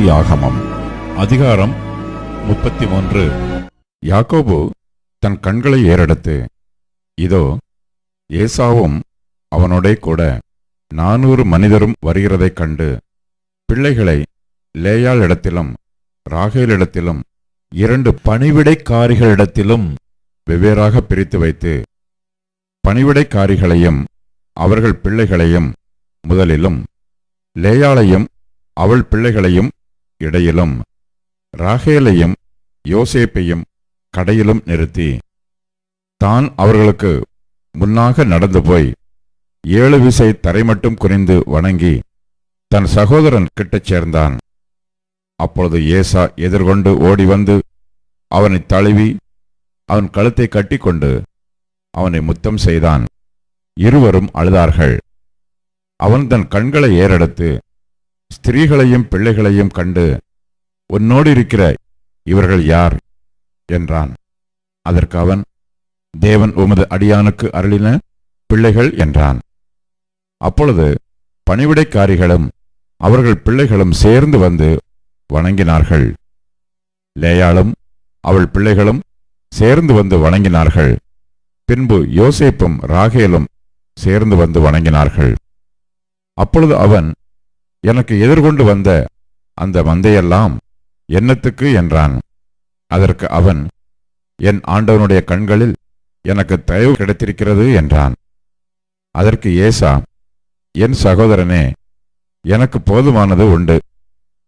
ஆதி ஆகமம் அதிகாரம் முப்பத்தி மூன்று யாக்கோபு தன் கண்களை ஏறெடுத்து இதோ ஏசாவும் அவனோடே கூட நானூறு மனிதரும் வருகிறதைக் கண்டு பிள்ளைகளை லேயாளிடத்திலும் ராகேலிடத்திலும் இரண்டு பணிவிடைக்காரிகளிடத்திலும் வெவ்வேறாக பிரித்து வைத்து பணிவிடைக்காரிகளையும் அவர்கள் பிள்ளைகளையும் முதலிலும் லேயாளையும் அவள் பிள்ளைகளையும் இடையிலும் ராகேலையும் யோசேப்பையும் கடையிலும் நிறுத்தி. தான் அவர்களுக்கு முன்னாக நடந்து போய் ஏழு விசை தரை மட்டும் குறைந்து வணங்கி தன் சகோதரன் கிட்டச் சேர்ந்தான். அப்பொழுது ஏசா எதிர்கொண்டு ஓடி வந்து அவனை தழுவி அவன் கழுத்தை கட்டிக்கொண்டு அவனை முத்தம் செய்தான். இருவரும் அழுதார்கள். அவன் தன் கண்களை ஏறெடுத்து ஸ்திரீகளையும் பிள்ளைகளையும் கண்டு உன்னோடு இருக்கிற இவர்கள் யார்? என்றான். அதற்கு அவன் தேவன் உமது அடியானுக்கு அருளின பிள்ளைகள் என்றான். அப்பொழுது பணிவிடைக்காரிகளும் அவர்கள் பிள்ளைகளும் சேர்ந்து வந்து வணங்கினார்கள். லேயாளும் அவள் பிள்ளைகளும் சேர்ந்து வந்து வணங்கினார்கள். பின்பு யோசேப்பும் ராகேலும் சேர்ந்து வந்து வணங்கினார்கள். அப்பொழுது அவன் எனக்கு எதிர்கொண்டு வந்த அந்த மந்தையெல்லாம் என்னத்துக்கு என்றான். அதற்கு அவன் என் ஆண்டவனுடைய கண்களில் எனக்கு தயவு கிடைத்திருக்கிறது என்றான். அதற்கு ஏசா என் சகோதரனே எனக்கு போதுமானது உண்டு.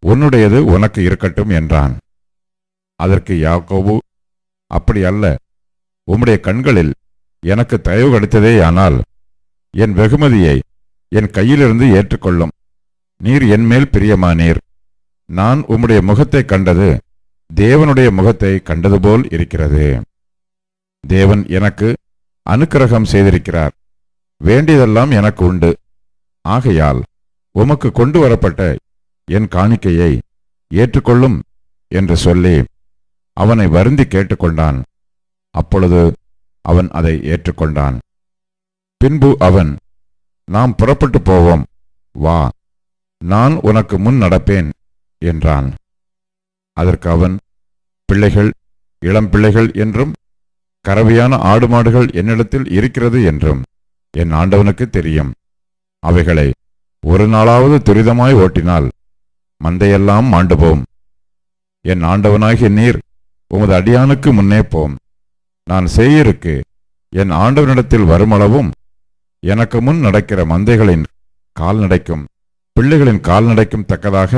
உன்னுடையது உனக்கு இருக்கட்டும் என்றான். அதற்கு யாக்கோபு அப்படி அல்ல. உம்முடைய கண்களில் எனக்கு தயவு கிடைத்ததேயானால் என் வெகுமதியை என் கையிலிருந்து ஏற்றுக்கொள்ளும். நீர் என்மேல் பிரியமானீர். நான் உம்முடைய முகத்தை கண்டது தேவனுடைய முகத்தை கண்டது போல் இருக்கிறது. தேவன் எனக்கு அனுக்கிரகம் செய்திருக்கிறார். வேண்டியதெல்லாம் எனக்கு உண்டு. ஆகையால் உமக்கு கொண்டு வரப்பட்ட என் காணிக்கையை ஏற்றுக்கொள்ளும் என்று சொல்லி அவனை வருந்தி கேட்டுக்கொண்டான். அப்பொழுது அவன் அதை ஏற்றுக்கொண்டான். பின்பு அவன் நாம் புறப்பட்டு போவோம். வா. நான் உனக்கு முன் நடப்பேன் என்றான். அதற்கு அவன் பிள்ளைகள் இளம் பிள்ளைகள் என்றும் கறவையான ஆடு மாடுகள் என்னிடத்தில் இருக்கிறது என்றும் என் ஆண்டவனுக்கு தெரியும். அவைகளை ஒரு நாளாவது துரிதமாய் ஓட்டினால் மந்தையெல்லாம் மாண்டு போம் என் ஆண்டவனாகிய நீர் உமது அடியானுக்கு முன்னே போம். நான் செய்யருக்கு என் ஆண்டவனிடத்தில் வருமளவும் எனக்கு முன் நடக்கிற மந்தைகளின் கால்நடைக்கும் பிள்ளைகளின் கால்நடைக்கும் தக்கதாக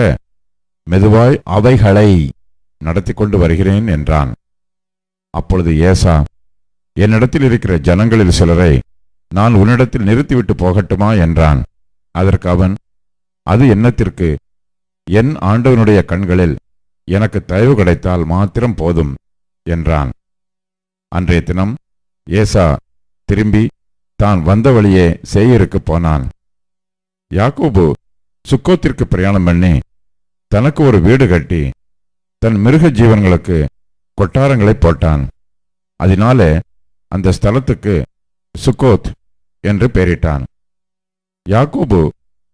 மெதுவாய் அவைகளை நடத்தி கொண்டு வருகிறேன் என்றான். அப்பொழுது ஏசா என்னிடத்தில் இருக்கிற ஜனங்களில் சிலரை நான் உன்னிடத்தில் நிறுத்திவிட்டு போகட்டுமா என்றான். அதற்கு அவன் அது என்னத்திற்கு? என் ஆண்டவனுடைய கண்களில் எனக்கு தயவு கிடைத்தால் மாத்திரம் போதும் என்றான். அன்றைய தினம் ஏசா திரும்பி தான் வந்த வழியே சேயருக்கு போனான். யாக்கோபு சுக்கோத்திற்கு பிரயாணம் பண்ணி தனக்கு ஒரு வீடு கட்டி தன் மிருக ஜீவன்களுக்கு கொட்டாரங்களை போட்டான். அதனாலே அந்த ஸ்தலத்துக்கு சுக்கோத் என்று பெயரிட்டான். யாக்கூபு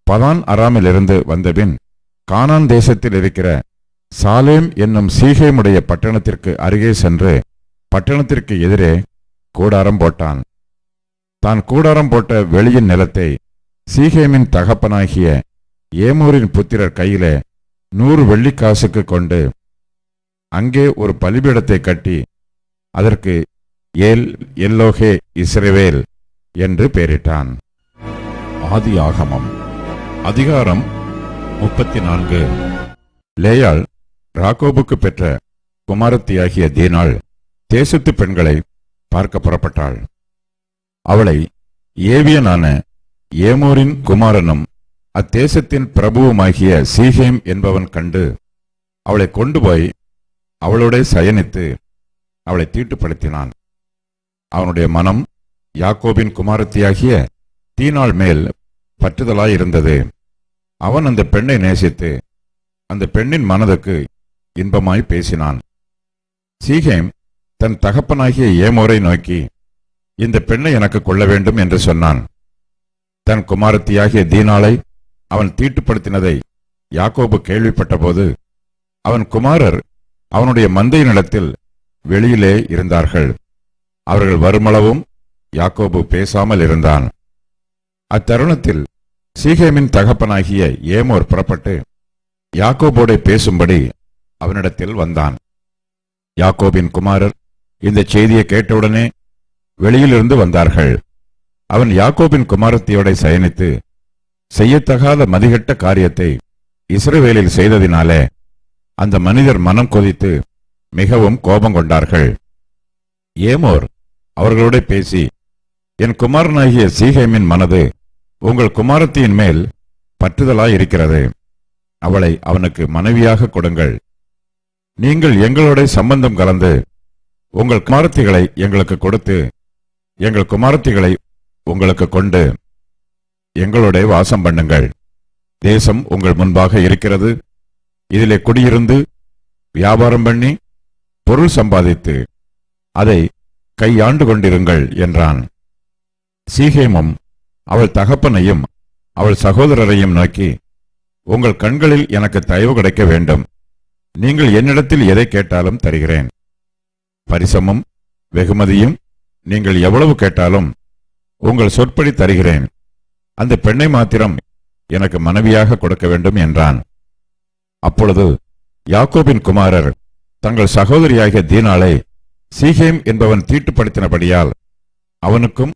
பதான் அராமிலிருந்து வந்தபின் கானான் தேசத்தில் இருக்கிற சாலேம் என்னும் சீகேமுடைய பட்டணத்திற்கு அருகே சென்று பட்டணத்திற்கு எதிரே கூடாரம் போட்டான். தான் கூடாரம் போட்ட வெளியின் நிலத்தை சீகேமின் தகப்பனாகிய ஏமூரின் புத்திரர் கையிலே நூறு வெள்ளிக்காசுக்கு கொண்டு அங்கே ஒரு பலிபீடத்தை கட்டி அதற்கு ஏல் எல்லோகே இஸ்ரவேல் என்று பெயரிட்டான். ஆதி ஆகமம் அதிகாரம் முப்பத்தி நான்கு லேயாள் ராகோபுக்கு பெற்ற குமாரத்தியாகிய தீனாள் தேசத்து பெண்களை பார்க்க புறப்பட்டாள். அவளை ஏவியனான ஏமோரின் குமாரனும் அத்தேசத்தின் பிரபுவுமாகிய சீகேம் என்பவன் கண்டு அவளை கொண்டு போய் அவளோட சயனித்து அவளை தீட்டுப்படுத்தினான். அவனுடைய மனம் யாக்கோபின் குமாரத்தியாகிய தீனாள் மேல் பற்றுதலாயிருந்தது அவன் அந்த பெண்ணை நேசித்து அந்த பெண்ணின் மனதுக்கு இன்பமாய் பேசினான். சீகேம் தன் தகப்பனாகிய ஏமோரை நோக்கி இந்த பெண்ணை எனக்கு கொள்ள வேண்டும் என்று சொன்னான். தன் குமாரத்தியாகிய தீனாளை அவன் தீட்டுப்படுத்தினதை யாக்கோபு கேள்விப்பட்டபோது அவன் குமாரர் அவனுடைய மந்தை நிலத்தில் வெளியிலே இருந்தார்கள். அவர்கள் வருமளவும் யாக்கோபு பேசாமல் இருந்தான். அத்தருணத்தில் சீகேமின் தகப்பனாகிய ஏமோர் புறப்பட்டு யாக்கோபோடே பேசும்படி அவனிடத்தில் வந்தான். யாக்கோபின் குமாரர் இந்த செய்தியை கேட்டவுடனே வெளியிலிருந்து வந்தார்கள். அவன் யாக்கோபின் குமாரத்தியோட சயனித்து செய்யத்தகாத மதிகெட்ட காரியத்தை இஸ்ரேவேலில் செய்ததினாலே அந்த மனிதர் மனம் கொதித்து மிகவும் கோபம் கொண்டார்கள். ஏமோர் அவர்களோட பேசி என் குமாரனாகிய சீகைமின் மனது உங்கள் குமாரத்தியின் மேல் பற்றுதலாயிருக்கிறது. அவளை அவனுக்கு மனைவியாக கொடுங்கள். நீங்கள் எங்களோட சம்பந்தம் கலந்து உங்கள் குமாரத்திகளை எங்களுக்கு கொடுத்து எங்கள் குமாரத்திகளை உங்களுக்கு கொண்டு எங்களோட வாசம் பண்ணுங்கள். தேசம் உங்கள் முன்பாக இருக்கிறது. இதிலே குடியிருந்து வியாபாரம் பண்ணி பொருள் சம்பாதித்து அதை கையாண்டு கொண்டிருங்கள் என்றான். சீகேமும் அவள் தகப்பனையும் அவள் சகோதரரையும் நோக்கி உங்கள் கண்களில் எனக்கு தயவு கிடைக்க வேண்டும். நீங்கள் என்னிடத்தில் எதை கேட்டாலும் தருகிறேன். பரிசமும் வெகுமதியும் நீங்கள் எவ்வளவு கேட்டாலும் உங்கள் சொற்படி தருகிறேன். அந்த பெண்ணை மாத்திரம் எனக்கு மனைவியாக கொடுக்க வேண்டும் என்றான். அப்பொழுது யாக்கோபின் குமாரர் தங்கள் சகோதரியாகிய தீனாளை சீகேம் என்பவன் தீட்டுப்படுத்தினபடியால் அவனுக்கும்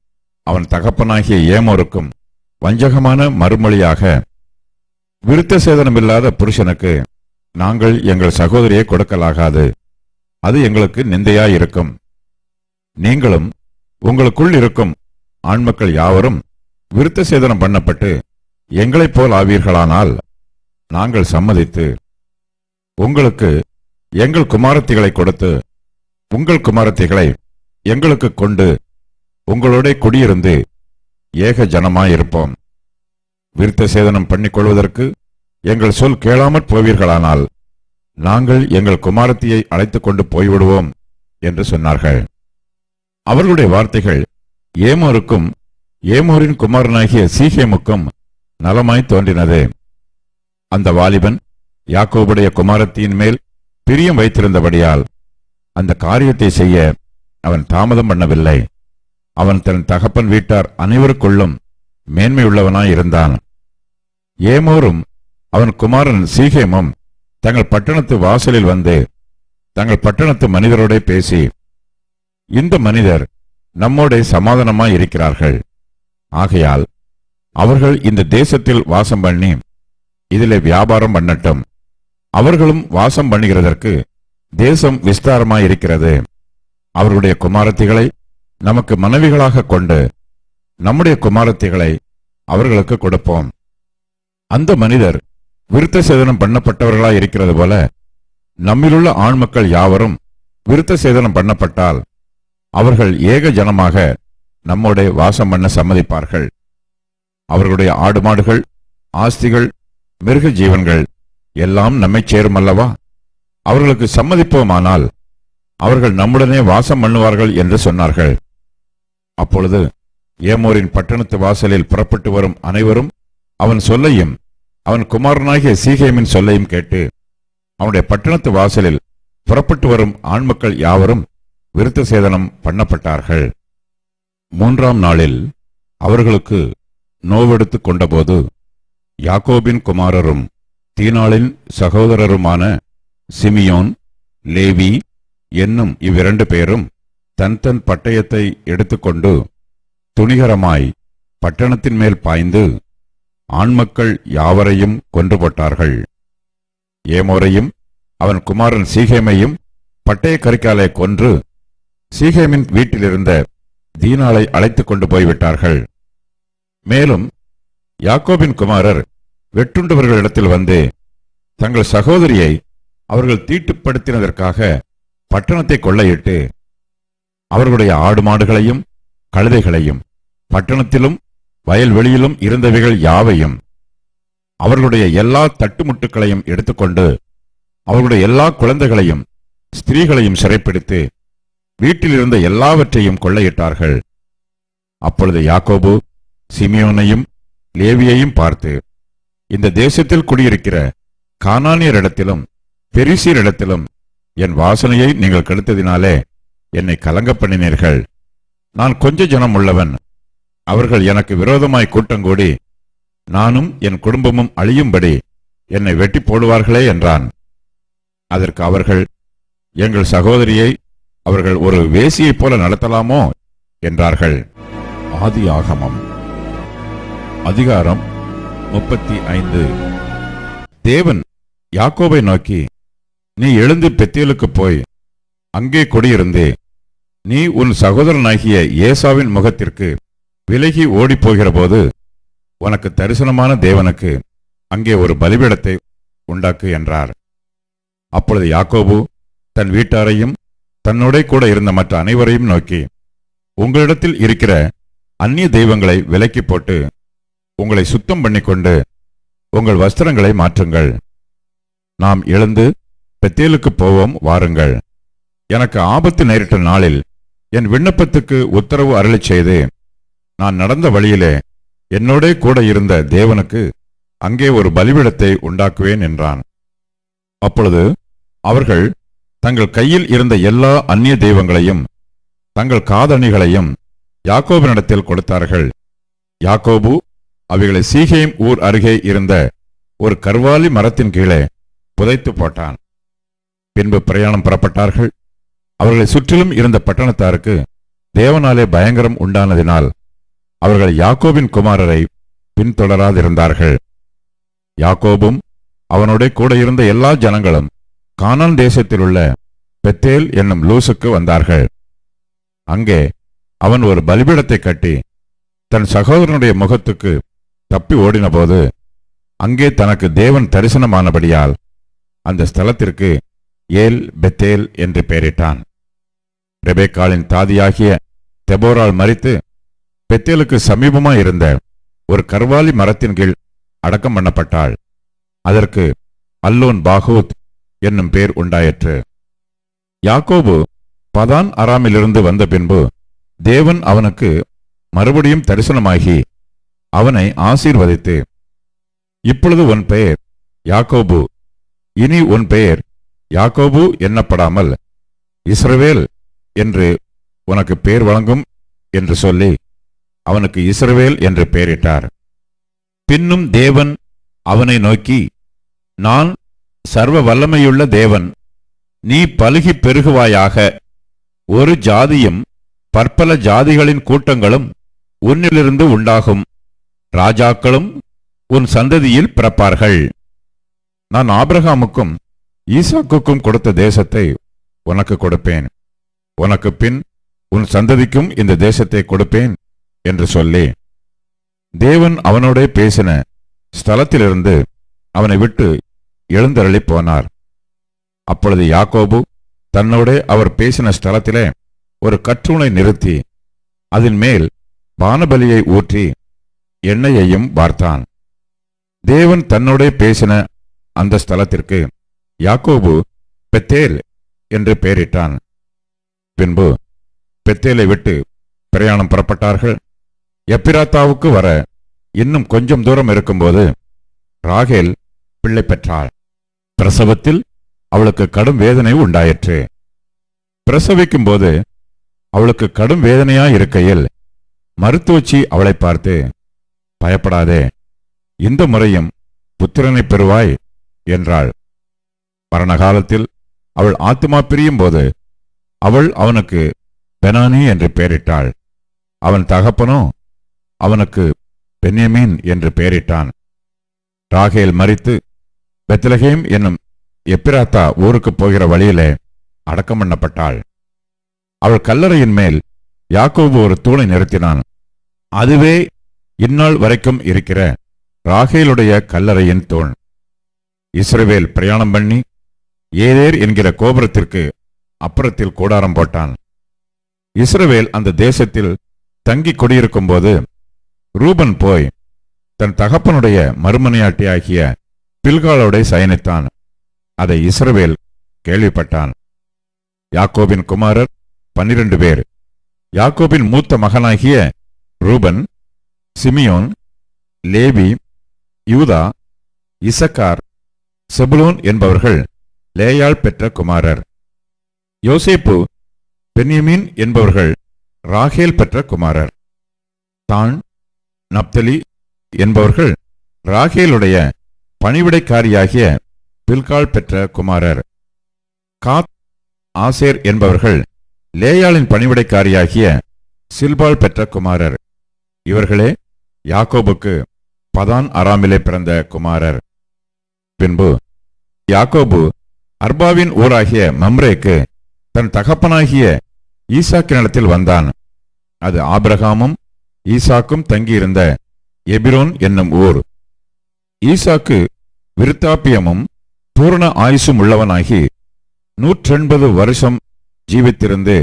அவன் தகப்பனாகிய ஏமோருக்கும் வஞ்சகமான மறுமொழியாக விருத்த சேதனமில்லாத புருஷனுக்கு நாங்கள் எங்கள் சகோதரியை கொடுக்கலாகாது. அது எங்களுக்கு நிந்தையாயிருக்கும். நீங்களும் உங்களுக்குள் இருக்கும் ஆண்மக்கள் யாவரும் விருத்த சேதனம் பண்ணப்பட்டு எங்களைப் போல் ஆவீர்களானால் நாங்கள் சம்மதித்து உங்களுக்கு எங்கள் குமாரத்திகளை கொடுத்து உங்கள் குமாரத்திகளை எங்களுக்கு கொண்டு உங்களோட குடியிருந்து ஏக ஜனமாயிருப்போம். விருத்த சேதனம் பண்ணிக்கொள்வதற்கு எங்கள் சொல் கேளாமற் போவீர்களானால் நாங்கள் எங்கள் குமாரத்தியை அழைத்துக் கொண்டு போய்விடுவோம் என்று சொன்னார்கள். அவர்களுடைய வார்த்தைகள் ஏமோருக்கும் ஏமோரின் குமாரனாகிய சீகேமுக்கும் நலமாய் தோன்றினது. அந்த வாலிபன் யாக்கோபுடைய குமாரத்தியின் மேல் பிரியம் வைத்திருந்தபடியால் அந்த காரியத்தை செய்ய அவன் தாமதம் பண்ணவில்லை. அவன் தன் தகப்பன் வீட்டார் அனைவருக்குள்ளும் மேன்மையுள்ளவனாய் இருந்தான். ஏமோரும் அவன் குமாரன் சீகேமும் தங்கள் பட்டணத்து வாசலில் வந்து தங்கள் பட்டணத்து மனிதரோட பேசி இந்த மனிதர் நம்மோட சமாதானமாய் இருக்கிறார்கள். ஆகையால் அவர்கள் இந்த தேசத்தில் வாசம் பண்ணி இதிலே வியாபாரம் பண்ணட்டும். அவர்களும் வாசம் பண்ணுகிறதற்கு தேசம் விஸ்தாரமாயிருக்கிறது. அவர்களுடைய குமாரத்திகளை நமக்கு மனைவிகளாக கொண்டு நம்முடைய குமாரத்திகளை அவர்களுக்கு கொடுப்போம். அந்த மனிதர் விருத்த சேதனம் பண்ணப்பட்டவர்களாய் இருக்கிறது போல நம்மிலுள்ள ஆண் மக்கள் யாவரும் விருத்த சேதனம் பண்ணப்பட்டால் அவர்கள் ஏக ஜனமாக நம்மோட வாசம் பண்ண சம்மதிப்பார்கள். அவர்களுடைய ஆடு மாடுகள் ஆஸ்திகள் மிருக ஜீவன்கள் எல்லாம் நம்மை சேரும் அல்லவா? அவர்களுக்கு சம்மதிப்போமானால் அவர்கள் நம்முடனே வாசம் பண்ணுவார்கள் என்று சொன்னார்கள். அப்பொழுது ஏமோரின் பட்டணத்து வாசலில் புறப்பட்டு வரும் அனைவரும் அவன் சொல்லையும் அவன் குமாரனாகிய சீகேமின் சொல்லையும் கேட்டு அவனுடைய பட்டணத்து வாசலில் புறப்பட்டு வரும் ஆண்மக்கள் யாவரும் விருத்த சேதனம் பண்ணப்பட்டார்கள். மூன்றாம் நாளில் அவர்களுக்கு நோவெடுத்துக் கொண்டபோது யாக்கோபின் குமாரரும் தீனாளின் சகோதரருமான சிமியோன் லேவி என்னும் இவ்விரண்டு பேரும் தன் தன் பட்டயத்தை எடுத்துக்கொண்டு துணிகரமாய் பட்டணத்தின் மேல் பாய்ந்து ஆண்மக்கள் யாவரையும் கொன்று போட்டார்கள். ஏமோரையும் அவன் குமாரன் சீகேமையும் பட்டய கொன்று சீகேமின் வீட்டிலிருந்த தீனாளை அழைத்துக் கொண்டு போய்விட்டார்கள். மேலும் யாக்கோபின் குமாரர் வெற்றுண்டவர்களிடத்தில் வந்து தங்கள் சகோதரியை அவர்கள் தீட்டுப்படுத்தினதற்காக பட்டணத்தை கொள்ளையிட்டு அவர்களுடைய ஆடு மாடுகளையும் கழுதைகளையும் பட்டணத்திலும் வயல்வெளியிலும் இருந்தவைகள் யாவையும் அவர்களுடைய எல்லா தட்டுமுட்டுகளையும் எடுத்துக்கொண்டு அவர்களுடைய எல்லா குழந்தைகளையும் ஸ்திரீகளையும் சிறைப்பிடித்து வீட்டில் இருந்த எல்லாவற்றையும் கொள்ளையிட்டார்கள். அப்பொழுது யாக்கோபு சிமியோனையும் லேவியையும் பார்த்து இந்த தேசத்தில் குடியிருக்கிற கானானியரிடத்திலும் பெரிசியரிடத்திலும் என் வாசனையை நீங்கள் கெடுத்ததினாலே என்னை கலங்க பண்ணினீர்கள். நான் கொஞ்ச ஜனம் உள்ளவன். அவர்கள் எனக்கு விரோதமாய் கூட்டங்கூடி நானும் என் குடும்பமும் அழியும்படி என்னை வெட்டி போடுவார்களே என்றான். அதற்கு அவர்கள் எங்கள் சகோதரியை அவர்கள் ஒரு வேசியைப் போல நடத்தலாமோ? என்றார்கள். ஆதி ஆகமம் அதிகாரம் முப்பத்தி ஐந்து. தேவன் யாக்கோபை நோக்கி நீ எழுந்து பெத்தியலுக்கு போய் அங்கே கொடியிருந்தே. நீ உன் சகோதரனாகிய ஏசாவின் முகத்திற்கு விலகி ஓடிப்போகிற போது உனக்கு தரிசனமான தேவனுக்கு அங்கே ஒரு பலிபீடத்தை உண்டாக்கு என்றார். அப்பொழுது யாக்கோபு தன் வீட்டாரையும் தன்னோட கூட இருந்த மற்ற அனைவரையும் நோக்கி உங்களிடத்தில் இருக்கிற அந்நிய தெய்வங்களை விலக்கி போட்டு உங்களை சுத்தம் பண்ணிக்கொண்டு உங்கள் வஸ்திரங்களை மாற்றுங்கள். நாம் எழுந்து பெத்தேலுக்கு போவோம் வாருங்கள். எனக்கு ஆபத்து நேரிட்ட நாளில் என் விண்ணப்பத்துக்கு உத்தரவு அருளிச் செய்து நான் நடந்த வழியிலே என்னோடே கூட இருந்த தேவனுக்கு அங்கே ஒரு பலிபீடத்தை உண்டாக்குவேன் என்றான். அப்பொழுது அவர்கள் தங்கள் கையில் இருந்த எல்லா அந்நிய தெய்வங்களையும் தங்கள் காதணிகளையும் யாக்கோபினிடத்தில் கொடுத்தார்கள். யாக்கோபு அவைகளை சீகேம் ஊர் அருகே இருந்த ஒரு கர்வாலி மரத்தின் கீழே புதைத்து போட்டான். பின்பு பிரயாணம் புறப்பட்டார்கள். அவர்களை சுற்றிலும் இருந்த பட்டணத்தாருக்கு தேவனாலே பயங்கரம் உண்டானதினால் அவர்கள் யாக்கோபின் குமாரரை பின்தொடராதிருந்தார்கள். யாக்கோபும் அவனோட கூட இருந்த எல்லா ஜனங்களும் கானான் தேசத்திலுள்ள பெத்தேல் என்னும் லூசுக்கு வந்தார்கள். அங்கே அவன் ஒரு பலிபீடத்தை கட்டி தன் சகோதரனுடைய முகத்துக்கு தப்பி ஓடினபோது அங்கே தனக்கு தேவன் தரிசனமானபடியால் அந்த ஸ்தலத்திற்கு ஏல் பெத்தேல் என்று பெயரிட்டான். ரெபேக்காலின் தாதியாகிய தெபோரால் மறித்து பெத்தேலுக்கு சமீபமாய் இருந்த ஒரு கர்வாலி மரத்தின் கீழ் அடக்கம் பண்ணப்பட்டாள். அதற்கு அல்லோன் பாகூத் என்னும் பேர் உண்டாயிற்று. யாக்கோபு பதான் அராமிலிருந்து வந்த பின்பு தேவன் அவனுக்கு மறுபடியும் தரிசனமாகி அவனை ஆசீர்வதித்து இப்பொழுது உன் பெயர் யாக்கோபு இனி உன் பெயர் யாக்கோபு எண்ணப்படாமல் இஸ்ரவேல் என்று உனக்கு பேர் வழங்கும் என்று சொல்லி அவனுக்கு இஸ்ரவேல் என்று பெயரிட்டார். பின்னும் தேவன் அவனை நோக்கி நான் சர்வ வல்லமையுள்ள தேவன் நீ பலுகி பெருகுவாயாக. ஒரு ஜாதியும் பற்பல ஜாதிகளின் கூட்டங்களும் உன்னிலிருந்து உண்டாகும். ராஜாக்களும் உன் சந்ததியில் பிறப்பார்கள். நான் ஆபிரகாமுக்கும் ஈசாக்குக்கும் கொடுத்த தேசத்தை உனக்கு கொடுப்பேன். உனக்கு பின் உன் சந்ததிக்கும் இந்த தேசத்தை கொடுப்பேன் என்று சொல்லி. தேவன் அவனோடே பேசின ஸ்தலத்திலிருந்து அவனை விட்டு எழுந்தருளி போனார் அப்பொழுது யாக்கோபு தன்னோடே அவர் பேசின ஸ்தலத்திலே ஒரு கற்றூனை நிறுத்தி அதன் மேல் பானபலியை ஊற்றி எண்ணெயையும் வார்த்தான். தேவன் தன்னோடே பேசின அந்த ஸ்தலத்திற்கு யாக்கோபு பெத்தேல் என்று பெயரிட்டான். பின்பு பெத்தேலை விட்டு பிரயாணம் புறப்பட்டார்கள். எப்பிராத்தாவுக்கு வர இன்னும் கொஞ்சம் தூரம் இருக்கும்போது ராகேல் பிள்ளை பெற்றாள். பிரசவத்தில் அவளுக்கு கடும் வேதனை உண்டாயிற்று. பிரசவிக்கும் போது அவளுக்கு கடும் வேதனையாயிருக்கையில் மருத்துவச்சி அவளை பார்த்து பயப்படாதே இந்த முறையும் புத்திரனை பெறுவாய் என்றாள். மரணகாலத்தில் அவள் ஆத்துமா பிரியும் போது அவள் அவனுக்கு பெனானி என்று பெயரிட்டாள். அவன் தகப்பனோ அவனுக்கு பென்யமீன் என்று பெயரிட்டான். ராகேல் மறித்து பெத்லகேம் என்னும் எப்பிராத்தா ஊருக்கு போகிற வழியிலே அடக்கம் பண்ணப்பட்டாள். அவள் கல்லறையின் மேல் யாக்கோபு ஒரு தூணை நிறுத்தினான். அதுவே இந்நாள் வரைக்கும் இருக்கிற ராகேலுடைய கல்லறையின் தூண். இஸ்ரவேல் பிரயாணம் பண்ணி ஏதேர் என்கிற கோபுரத்திற்கு அப்புறத்தில் கூடாரம் போட்டான். இஸ்ரவேல் அந்த தேசத்தில் தங்கி குடியிருக்கும்போது ரூபன் போய் தன் தகப்பனுடைய மறுமனையாட்டியாகிய பில்காலோடை சயனித்தான். அதை இஸ்ரவேல் கேள்விப்பட்டான். யாக்கோபின் குமாரர் பன்னிரண்டு பேர். யாக்கோபின் மூத்த மகனாகிய Reuben Simeon Levi Judah Issachar Zebulun என்பவர்கள் லேயாள் பெற்ற குமாரர். யோசேப்பு பென்யமீன் என்பவர்கள் ராகேல் பெற்ற குமாரர். தான் நப்தலி என்பவர்கள் ராகேலுடைய பணிவிடைக்காரியாகிய பில்கால் பெற்ற குமாரர். காத் ஆசேர் என்பவர்கள் லேயாளின் பணிவிடைக்காரியாகிய சில்பால் பெற்ற குமாரர். இவர்களே யாக்கோபுக்கு பதான் அராமிலே பிறந்த குமாரர். பின்பு யாக்கோபு அர்பாவின் ஊராகிய மம்ரேக்கு தன் தகப்பனாகிய ஈசாக்கினிடத்தில் வந்தான். அது ஆபிரகாமும் ஈசாக்கும் தங்கியிருந்த எபிரோன் என்னும் ஊர். ஈசாக்கு விருத்தாப்பியமும் பூரண ஆயுசும் உள்ளவனாகி நூற்றெண்பது வருஷம் ஜீவித்திருந்து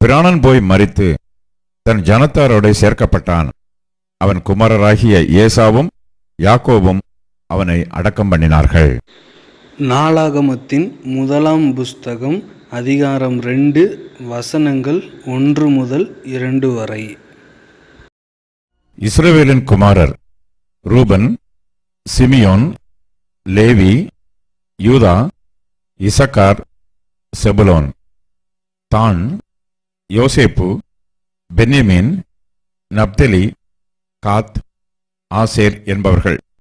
பிராணன் போய் மரித்து தன் ஜனத்தாரோட சேர்க்கப்பட்டான். அவன் குமாரராகிய ஏசாவும் யாக்கோபும் அவனை அடக்கம் பண்ணினார்கள். நாளாகமத்தின் முதலாம் புஸ்தகம் அதிகாரம் ரெண்டு வசனங்கள் ஒன்று முதல் இரண்டு வரை. இஸ்ரவேலின் குமாரர் Reuben Simeon Levi Judah Issachar Zebulun. தான் யோசேப்பு பென்யமீன் நப்தலி காத் ஆசேர் என்பவர்கள்.